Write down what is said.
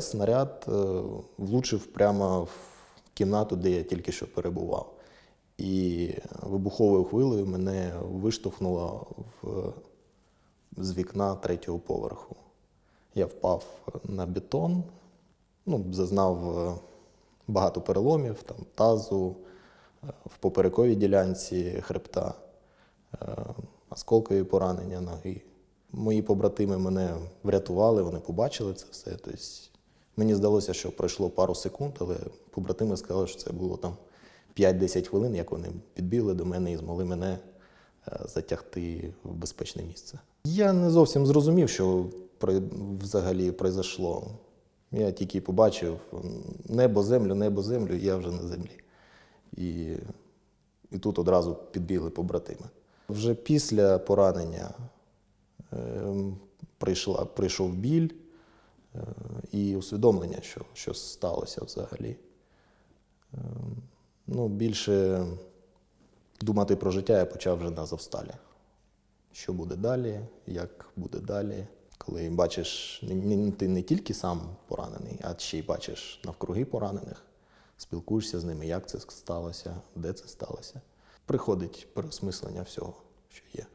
Снаряд е, влучив прямо в кімнату, де я тільки що перебував. І вибуховою хвилею мене виштовхнуло в, з вікна третього поверху. Я впав на бетон, ну, зазнав е, багато переломів, там, тазу, е, в поперековій ділянці хребта, осколкові поранення ноги. Мої побратими мене врятували, вони побачили це все. Тобто, мені здалося, що пройшло пару секунд, але побратими сказали, що це було там 5-10 хвилин, як вони підбігли до мене і змогли мене е, затягти в безпечне місце. Я не зовсім зрозумів, що взагалі произошло. Я тільки побачив небо, землю, небо, землю, і я вже на землі. І, і тут одразу підбігли побратими. Вже після поранення ем, прийшла, прийшов біль е, і усвідомлення, що, що сталося взагалі. Ем, Ну, більше думати про життя я почав вже на Завсталі. Що буде далі, як буде далі. Коли бачиш, ти не тільки сам поранений, а ще й бачиш навкруги поранених, спілкуєшся з ними, як це сталося, де це сталося. Приходить переосмислення всього, що є.